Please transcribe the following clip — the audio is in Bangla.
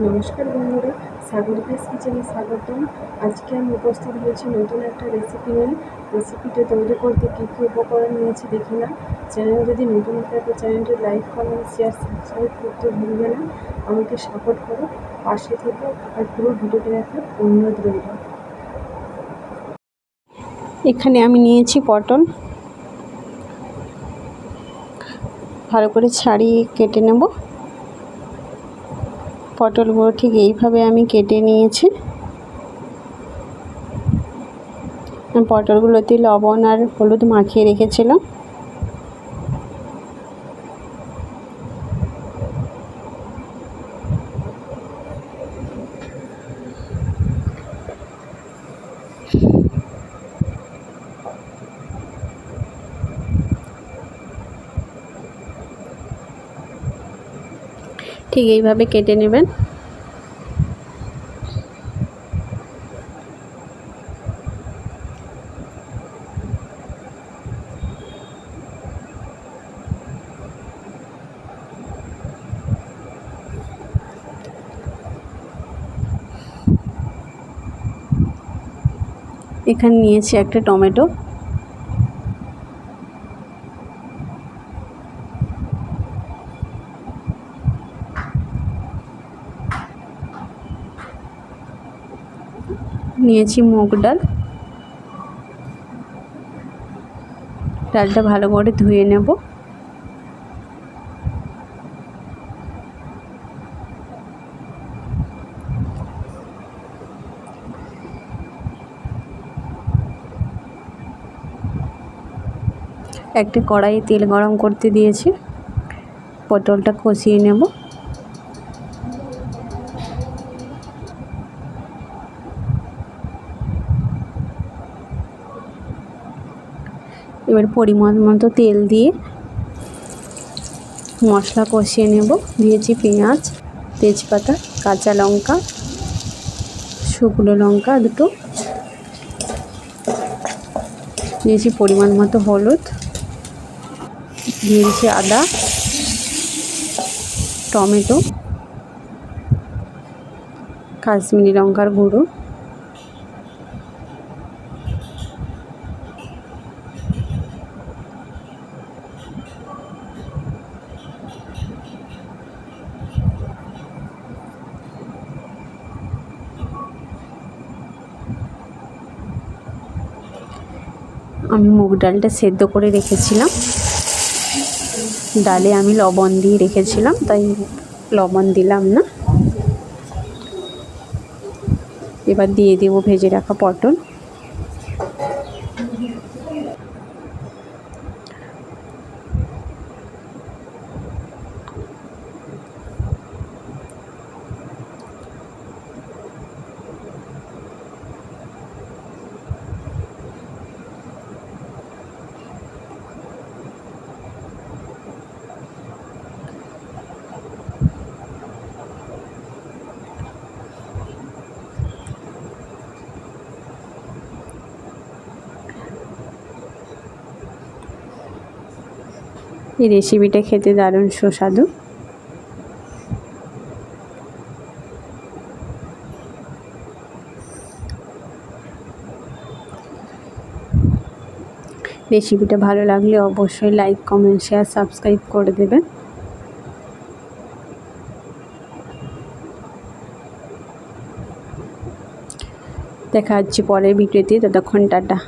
নমস্কার বন্ধুরা, সাগর সাগরিকাস কিচেনে স্বাগতম। আজকে আমি উপস্থিত হয়েছি নতুন একটা রেসিপি নিয়ে। রেসিপিটা তৈরি করতে কী কী উপকরণ নিয়েছি দেখি না চ্যানেল যদি নতুন থাকে চ্যানেলটি লাইক কমেন্ট শেয়ার সাবস্ক্রাইব করতে ভুলবে না। আমাকে সাপোর্ট করো, পাশে থেকে আর পুরো ভিডিওটা দেখার অনুরোধ রইল। এখানে আমি নিয়েছি পটল। ভালো করে ছাড়িয়ে কেটে নেব। পটলগুলো ঠিক এইভাবে আমি কেটে নিয়েছি। পটলগুলোতে লবণ আর হলুদ মাখিয়ে রেখেছিলাম। ঠিক এইভাবে কেটে নেবেন। এখানে নিয়েছি একটা টমেটো। নিয়েছি মুগ ডাল। ডালটা ভালো করে ধুয়ে নেব। একটা কড়াইয়ে তেল গরম করতে দিয়েছি। পটলটা কষিয়ে নেব। এবার পরিমাণ মতো তেল দিয়ে মশলা কষিয়ে নেব। দিয়েছি পেঁয়াজ, তেজপাতা, কাঁচা লঙ্কা, শুকনো লঙ্কা দুটো। দিয়েছি পরিমাণ মতো হলুদ। দিয়েছি আদা, টমেটো, কাশ্মীরি লঙ্কার গুঁড়ো। আমি মুগ ডালটা সেদ্ধ করে রেখেছিলাম। ডালে আমি লবণ দিয়ে রেখেছিলাম, তাই লবণ দিলাম না। এবার দিয়ে দেবো ভেজে রাখা পটল। এই রেসিপিটা খেতে দারুণ সুস্বাদু। রেসিপিটা ভালো লাগলে অবশ্যই লাইক কমেন্ট শেয়ার সাবস্ক্রাইব করে দেবেন। দেখা হচ্ছে পরের ভিডিওতে ততক্ষণ টাটা।